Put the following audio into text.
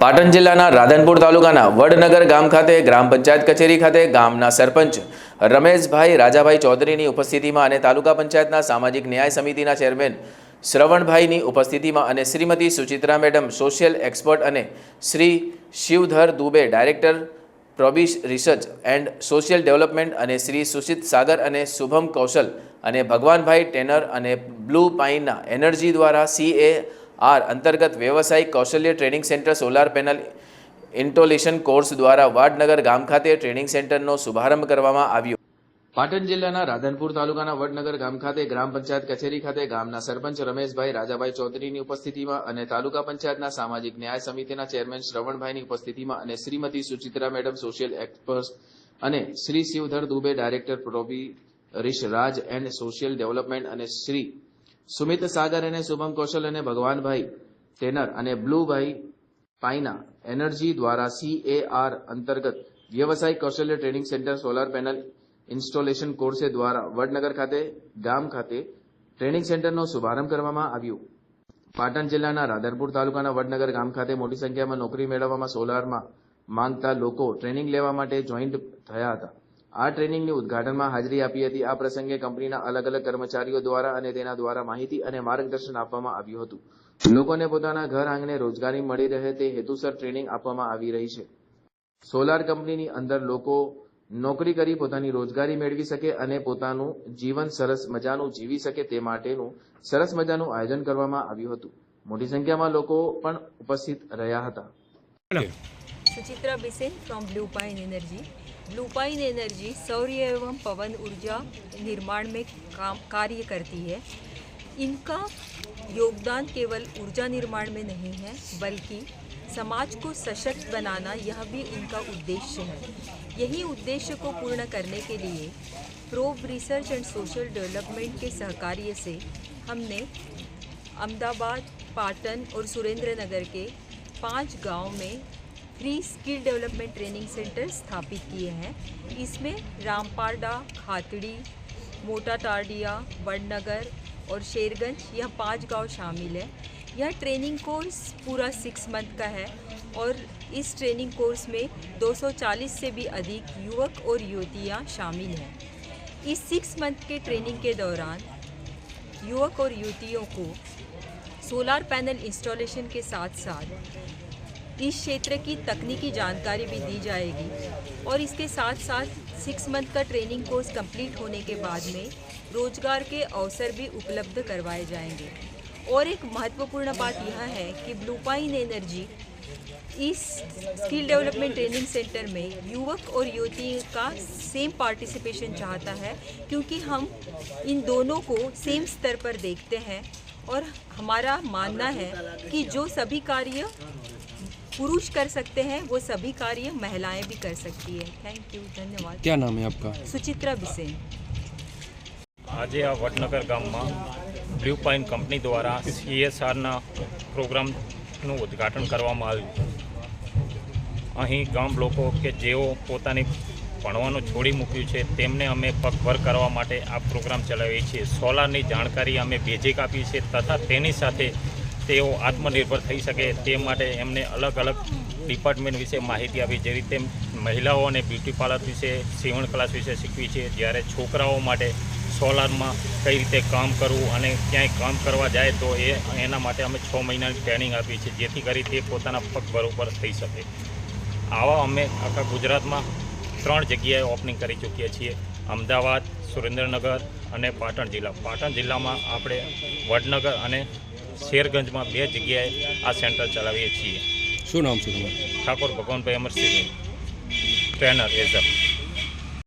પાટણ જિલ્લાના રાધનપુર તાલુકાના વડનગર ગામ ખાતે ગ્રામ પંચાયત કચેરી ખાતે ગામના સરપંચ રમેશભાઈ રાજાભાઈ ચૌધરીની ઉપસ્થિતિમાં અને તાલુકા પંચાયતના સામાજિક ન્યાય સમિતિના ચેરમેન શ્રવણભાઈની ઉપસ્થિતિમાં અને Shrimati Suchitra madam social expert અને Shri Shivdhar Dubey director Probe research and social development અને શ્રી સુશિત સાગર અને શુભમ કૌશલ અને ભગવાનભાઈ ટેનર અને બ્લુ પાઇનના એનર્જી દ્વારા સીએ આર અંતર્ગત વ્યવસાયિક કૌશલ્ય training centre solar panel installation course દ્વારા વાડનગર ગામ ખાતે ટ્રેનિંગ સેન્ટરનો શુભારંભ કરવામાં આવ્યો. પાટણ જિલ્લાના રાધનપુર તાલુકાના વડનગર ગામ ખાતે ગ્રામ પંચાયત કચેરી ખાતે ગામના સરપંચ રમેશભાઈ રાજાભાઈ ચૌધરીની ઉપસ્થિતિમાં અને તાલુકા પંચાયતના સામાજિક ન્યાય સમિતિના ચેરમેન શ્રવણભાઈની ઉપસ્થિતિમાં અને Shrimati Suchitra madam social expert અને શ્રી શિવધર દુબે ડાયરેક્ટર પ્રોબી રિશ રાજ એન્ડ સોશિયલ ડેવલપમેન્ટ અને શ્રી સુમિત સાગર અને શુભમ કૌશલ અને ભગવાનભાઈ ટેનર અને બ્લુભાઈ પાઇના એનર્જી દ્વારા સીએઆર અંતર્ગત વ્યવસાયિક કૌશલ્ય training centre solar panel installation કોર્સે દ્વારા વડનગર ખાતે, ગામ ખાતે ટ્રેનિંગ સેન્ટરનો શુભારંભ કરવામાં આવ્યો. પાટણ જિલ્લાના રાધનપુર તાલુકાના વડનગર ગામ ખાતે મોટી સંખ્યામાં નોકરી મેળવવામાં સોલારમાં માંગતા લોકો ટ્રેનિંગ લેવા માટે જોઈન્ટ થયા હતા. આ ટ્રેનિંગની ઉદઘાટનમાં હાજરી આપી હતી. આ પ્રસંગે કંપનીના અલગ અલગ કર્મચારીઓ દ્વારા અને તેના દ્વારા માહિતી અને માર્ગદર્શન આપવામાં આવ્યું હતું. લોકોને પોતાના ઘર આંગણે રોજગારી મળી રહે તે હેતુસર ટ્રેનિંગ આપવામાં આવી રહી છે. સોલાર કંપનીની અંદર લોકો નોકરી કરી પોતાની રોજગારી મેળવી શકે અને પોતાનું જીવન સરસ મજાનું જીવી શકે તે માટેનું સરસ મજાનું આયોજન કરવામાં આવ્યું હતું. મોટી સંખ્યામાં લોકો પણ ઉપસ્થિત રહ્યા હતા. Suchitra Bisen from blue pine energy. Blue pine energy सौर्य एवं पवन ऊर्जा निर्माण में काम, कार्य करती है। इनका योगदान केवल ऊर्जा निर्माण में नहीं है, बल्कि समाज को सशक्त बनाना यह भी इनका उद्देश्य है। यही उद्देश्य को पूर्ण करने के लिए probe research and social development के सहकार्य से हमने अहमदाबाद, पाटन और सुरेंद्र नगर के पाँच गाँव में free skill development training centre स्थापित किए हैं। इसमें रामपाड़ा खातड़ी मोटा टारडिया वडनगर और शेरगंज, यह पाँच गाँव शामिल है। यह ट्रेनिंग कोर्स पूरा सिक्स मंथ का है और इस ट्रेनिंग कोर्स में 240 से भी अधिक युवक और युवतियाँ शामिल हैं। इस सिक्स मंथ के ट्रेनिंग के दौरान युवक और युवतियों को सोलार पैनल इंस्टॉलेशन के साथ साथ इस क्षेत्र की तकनीकी जानकारी भी दी जाएगी और इसके साथ साथ सिक्स मंथ का ट्रेनिंग कोर्स कंप्लीट होने के बाद में रोज़गार के अवसर भी उपलब्ध करवाए जाएँगे। और एक महत्वपूर्ण बात यह है कि ब्लूपाइन एनर्जी इस स्किल डेवलपमेंट ट्रेनिंग सेंटर में युवक और युवती का सेम पार्टिसिपेशन चाहता है क्योंकि हम इन दोनों को सेम स्तर पर देखते हैं और हमारा मानना है कि जो सभी कार्य पुरुष कर सकते हैं वो सभी कार्य महिलाएं भी कर सकती है थैंक यू धन्यवाद क्या नाम है आपका सुचित्रा बिसेन આજે આ વડનગર ગામમાં બ્લુ પાઇન કંપની દ્વારા સીએસઆરના પ્રોગ્રામનું ઉદ્ઘાટન કરવામાં આવ્યું અહીં ગામ લોકો કે જેઓ પોતાની ભણવાનું છોડી મૂક્યું છે તેમને અમે પગભર કરવા માટે આ પ્રોગ્રામ ચલાવીએ છીએ સોલારની જાણકારી અમે બેઝિક આપી છે તથા તેની સાથે તેઓ આત્મનિર્ભર થઈ શકે તે માટે એમને અલગ અલગ ડિપાર્ટમેન્ટ વિશે માહિતી આપી. જે રીતે મહિલાઓને બ્યુટી પાર્લર વિશે, સીવણ ક્લાસ વિશે શીખવી છે. જ્યારે છોકરાઓ માટે સોલારમાં કઈ રીતે કામ કરવું અને ક્યાંય કામ કરવા જાય તો એ, એના માટે અમે છ મહિનાની ટ્રેનિંગ આપી છે જેથી કરી તે પોતાના પગ બરોબર થઈ શકે. આવા અમે આખા ગુજરાતમાં ત્રણ જગ્યાએ ઓપનિંગ કરી ચૂકીએ છીએ. અમદાવાદ, સુરેન્દ્રનગર અને પાટણ જિલ્લા. પાટણ જિલ્લામાં આપણે વડનગર અને શેરગંજમાં બે જગ્યાએ આ સેન્ટર ચલાવીએ છીએ. શું નામ છે તમારું? Thakor Bhagwanbhai Amarsinh trainer as a